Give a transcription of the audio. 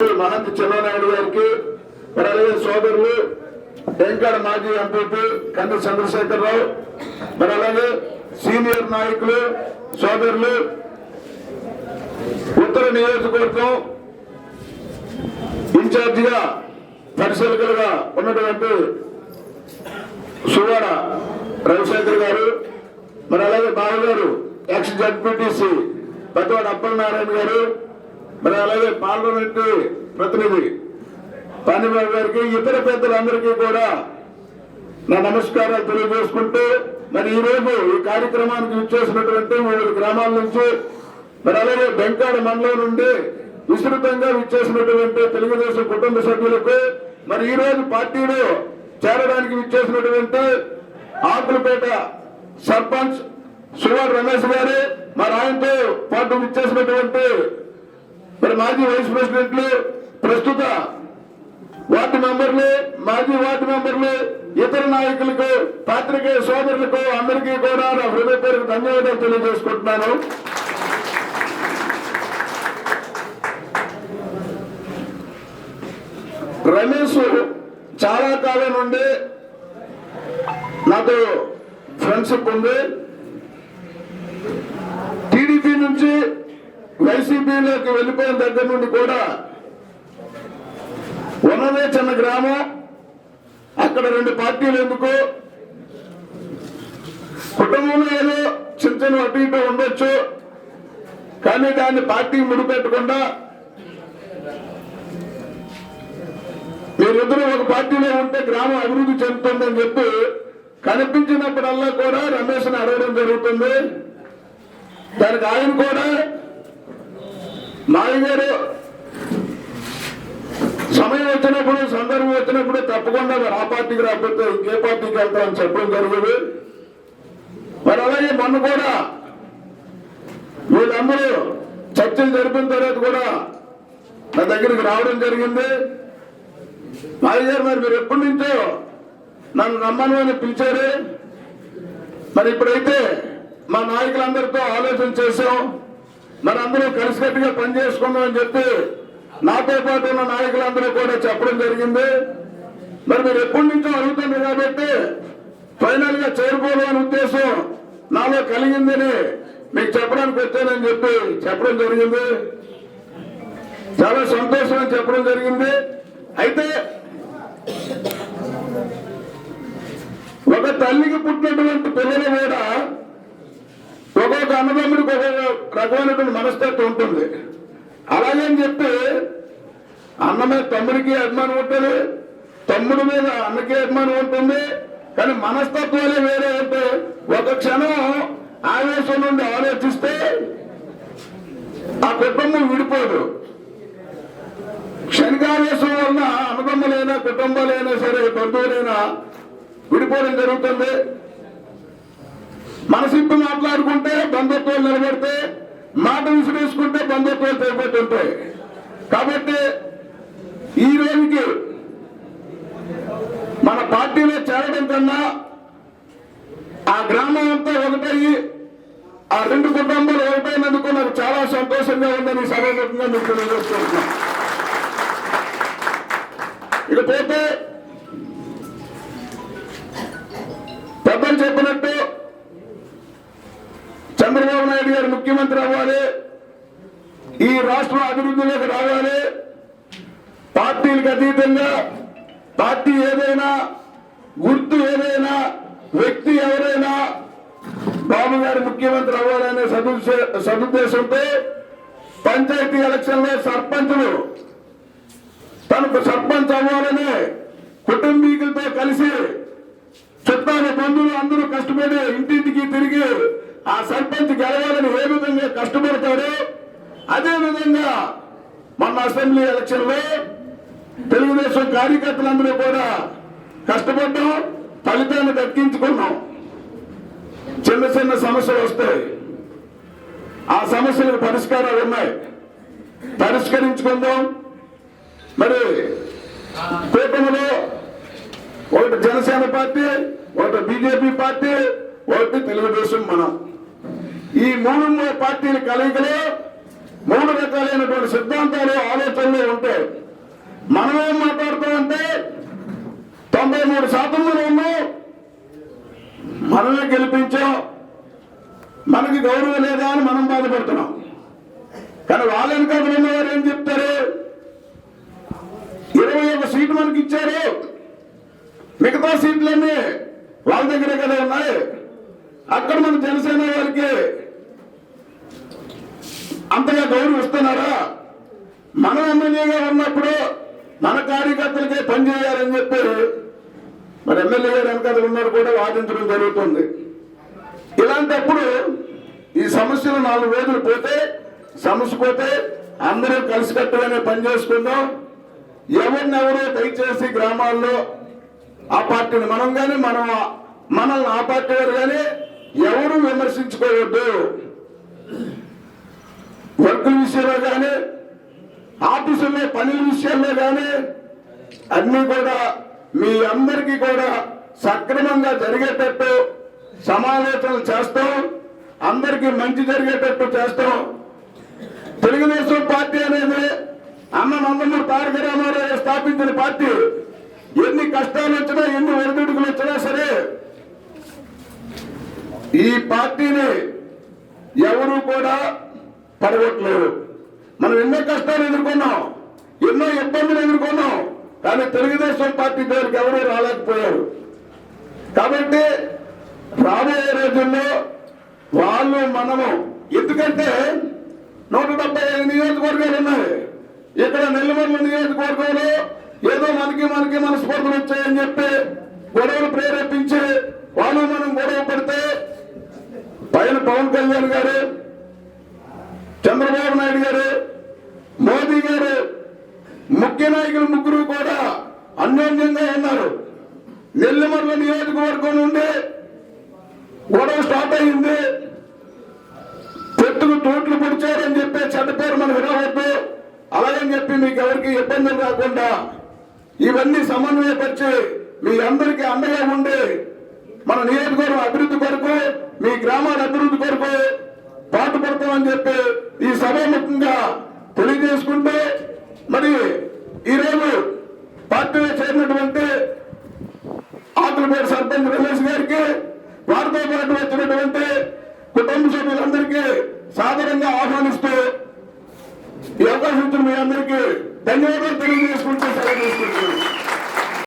మహంత్ చంద్రనాయుడు గారికి మరి అలాగే సోదరులు వెంకట మాజీ ఎంపీ కంద చంద్రశేఖరరావు మరి అలాగే సీనియర్ నాయకులు సోదరులు ఉత్తర నియోజకవర్గం ఇన్ఛార్జిగా పరిశీలకులుగా ఉన్నటువంటి సువాడ రవిశంకర్ గారు మరి అలాగే బాబు గారు ఎక్స్ జడ్పీటీసీ పెద్దవాడు అప్పలనారాయణ గారు మరి అలాగే పార్లమెంట్ ప్రతినిధి పాండిబాబు గారికి ఇతర పెద్దలందరికీ కూడా నా నమస్కారాలు తెలియజేసుకుంటూ మరి ఈ రోజు ఈ కార్యక్రమానికి విచ్చేసినటువంటి మూడు గ్రామాల నుంచి మరి అలాగే బెంకాడ మండలం నుండి విస్తృతంగా విచ్చేసినటువంటి తెలుగుదేశం కుటుంబ సభ్యులకు మరి ఈ రోజు పార్టీలో చేరడానికి విచ్చేసినటువంటి ఆకులపేట సర్పంచ్ సువర్ రమేష్ గారు మరి ఆయనతో పాటు విచ్చేసినటువంటి మరి మాజీ వైస్ ప్రెసిడెంట్లు ప్రస్తుత వార్డు మెంబర్లు మాజీ వార్డు మెంబర్లు ఇతర నాయకులకు పాత్రికేయ సోదరులకు అందరికీ కూడా నా హృదయపూర్వక ధన్యవాదాలు తెలియజేసుకుంటున్నాను. రమేష్ చాలా కాలం నుండి నాతో ఫ్రెండ్షిప్ ఉంది. టీడీపీ నుంచి వైసీపీలోకి వెళ్ళిపోయిన దగ్గర నుండి కూడా ఉన్నదే చిన్న గ్రామం అక్కడ రెండు పార్టీలు ఎందుకు? కుటుంబంలో ఏదో చిన్న చిన్న అటు ఇటు ఉండొచ్చు కానీ దాన్ని పార్టీ ముడిపెట్టకుండా మీరిద్దరూ ఒక పార్టీలో ఉంటే గ్రామం అభివృద్ధి చెందుతుందని చెప్పి కనిపించినప్పుడల్లా కూడా రమేష్ని అడగడం జరుగుతుంది. దానికి ఆయన కూడా నాయగారు సమయం వచ్చినప్పుడు సందర్భం వచ్చినప్పుడు తప్పకుండా మరి ఆ పార్టీకి రాకపోతే ఇంకే పార్టీకి వెళ్తామని చెప్పడం జరిగింది. మరి అలాగే మొన్న కూడా వీళ్ళందరూ చర్చలు జరిపిన తర్వాత కూడా నా దగ్గరికి రావడం జరిగింది. నాయగారు మరి మీరు ఎప్పటి నుంచో నన్ను రమ్మను అని పిలిచారు. మరి ఇప్పుడైతే మా నాయకులందరితో ఆలోచన చేశాం. మరి అందరూ కలిసికట్టుగా పనిచేసుకుందాం చెప్పి నాతో పాటు ఉన్న నాయకులందరూ కూడా చెప్పడం జరిగింది. మరి మీరు ఎప్పటి నుంచో అడుగుతున్నారు కాబట్టి ఫైనల్గా చేరుకోవాలని ఉద్దేశం నాలో కలిగిందని మీకు చెప్పడానికి వచ్చానని చెప్పి చెప్పడం జరిగింది. చాలా సంతోషం అని చెప్పడం జరిగింది. అయితే ఒక తల్లికి పుట్టినటువంటి పిల్లలు కూడా ఒక్కొక్క అన్నదమ్ముడికి ఒక్కొక్క రకమైనటువంటి మనస్తత్వం ఉంటుంది. అలాగే అని చెప్పి అన్న మీద తమ్ముడికి అభిమానం ఉంటుంది తమ్ముడి మీద అన్నకి అభిమానం ఉంటుంది కానీ మనస్తత్వాలే వేరే అంటే ఒక క్షణం ఆవేశం నుండి ఆలోచిస్తే ఆ కుటుంబం విడిపోదు. క్షణికావేశం వలన అన్నదమ్ములైనా కుటుంబాలైనా సరే బంధువులైనా విడిపోవడం జరుగుతుంది. మనసిప్పి మాట్లాడుకుంటే బంధుత్వాలు నిలబెడితే మాట విసిరేసుకుంటే బంధుత్వాలు ఉంటాయి కాబట్టి ఈ రోజుకి మన పార్టీలో చేరడం కన్నా ఆ గ్రామం అంతా ఒకటయ్యి ఆ రెండు కుటుంబాలు ఒకటైనందుకు నాకు చాలా సంతోషంగా ఉందని సభాముఖంగా మీకు తెలియజేస్తున్నాను. ఇకపోతే పెద్దలు చెప్పినట్టు చంద్రబాబు నాయుడు గారు ముఖ్యమంత్రి అవ్వాలి. ఈ రాష్ట్రం అభివృద్ధిలోకి రావాలి. పార్టీలకు అతీతంగా పార్టీ ఏదైనా గుర్తు ఏదైనా వ్యక్తి ఎవరైనా బాబు గారు ముఖ్యమంత్రి అవ్వాలనే సదుద్దేశంతో పంచాయతీ ఎలక్షన్లో సర్పంచులు తనకు సర్పంచ్ అవ్వాలని కుటుంబీకులతో కలిసి చుట్టాల బంధువులు అందరూ కష్టపడి ఇంటింటికి తిరిగి ఆ సర్పంచ్ గెలవాలని ఏ విధంగా కష్టపడతాడు. అదే విధంగా మన అసెంబ్లీ ఎలక్షన్లో తెలుగుదేశం కార్యకర్తలందరూ కూడా కష్టపడ్డాం ఫలితాన్ని దక్కించుకున్నాం. చిన్న చిన్న సమస్యలు వస్తాయి. ఆ సమస్యలకు పరిష్కారాలు ఉన్నాయి. పరిష్కరించుకుందాం. మరి కూటమిలో ఒకటి జనసేన పార్టీ ఒకటి బీజేపీ పార్టీ ఒకటి తెలుగుదేశం మనం. ఈ మూడు పార్టీల కలయికలో మూడు రకాలైనటువంటి సిద్ధాంతాలు ఆలోచనలు ఉంటాయి. మనం ఏం మాట్లాడుతామంటే తొంభై మూడు శాతం ఉన్నాం. మనమే గెలిపించాం. మనకి గౌరవం లేదా అని మనం బాధపడుతున్నాం. కానీ వాళ్ళ వెనకాల ఉన్నవారు ఏం చెప్తారు? ఇరవై ఒక సీట్ మనకి ఇచ్చారు. మిగతా సీట్లన్నీ వాళ్ళ దగ్గరే కదా ఉన్నాయి. అక్కడ మన జనసేన వారికి అంతగా గౌరవిస్తున్నారా మనం ఎమ్మెల్యేగా ఉన్నప్పుడు మన కార్యకర్తలకే పనిచేయాలని చెప్పి మరి ఎమ్మెల్యే గారు వెనకాల ఉన్నారు కూడా వాదించడం జరుగుతుంది. ఇలాంటప్పుడు ఈ సమస్యలు నాలుగు రోజులు పోతే సమస్య పోతే అందరూ కలిసికట్టుగానే పని చేసుకుందాం. ఎవరినెవరో దయచేసి గ్రామాల్లో ఆ పార్టీని మనం కానీ మనం మనల్ని ఆ పార్టీ వారు కానీ ఎవరు విమర్శించుకోవద్దు. వర్కుల విషయంలో కానీ ఆఫీసుల్లో పనుల విషయంలో కానీ అన్ని కూడా మీ అందరికీ కూడా సక్రమంగా జరిగేటట్టు సమాలోచనలు చేస్తాం. అందరికీ మంచి జరిగేటట్టు చేస్తాం. తెలుగుదేశం పార్టీ అనేది అన్న నందమూరి తారక రామారావు స్థాపించిన పార్టీ. ఎన్ని కష్టాలు వచ్చినా ఎన్ని ఒడిదుడుకులు వచ్చినా సరే ఈ పార్టీని ఎవరు కూడా పడగొట్టలేరు మనం ఎన్నో కష్టాలు ఎదుర్కొన్నాం ఎన్నో ఇబ్బందులు ఎదుర్కొన్నాం కానీ తెలుగుదేశం పార్టీ పేరుకి ఎవరూ రాలేకపోయారు. కాబట్టి రాబోయే రోజుల్లో వాళ్ళు మనము ఎందుకంటే నూట డెబ్బై ఐదు నియోజకవర్గాలు ఉన్నాయి. ఇక్కడ నెల్లమర్ల నియోజకవర్గంలో ఏదో మనకి మనకి మన స్పర్ధలు వచ్చాయని చెప్పి గొడవలు ప్రేరేపించి వాళ్ళు మనం గొడవ పడితే పైన పవన్ కళ్యాణ్ గారు చంద్రబాబు నాయుడు గారు మోదీ గారు ముఖ్య నాయకులు ముగ్గురు కూడా అన్యోన్యంగా ఉన్నారు. నెల్లిమర్ల నియోజకవర్గం నుండి గొడవ స్టార్ట్ అయింది. పెట్టుకు తోట్లు పొడిచారని చెప్పి చెడ్డ పేరు మనం వినవద్దు అలాగని చెప్పి మీకు ఎవరికి ఇబ్బందులు రాకుండా ఇవన్నీ సమన్వయపరిచి మీ అందరికీ అండగా ఉండి మన నియోజకవర్గం అభివృద్ధి కొరకు మీ గ్రామాల అభివృద్ధి కొరకు పాటుపడతామని చెప్పి ఈ సభాముఖంగా తెలియజేసుకుంటే మరి ఈరోజు పార్టీలో చేరినటువంటి ఆకులపేట సర్పంచ్ రమేష్ గారికి వారితో పాటు వచ్చినటువంటి కుటుంబ సభ్యులందరికీ సాధారణంగా ఆహ్వానిస్తూ ఈ అవకాశం మీ అందరికీ ధన్యవాదాలు తెలియజేసుకుంటూ సెలవు తీసుకుంటున్నాను.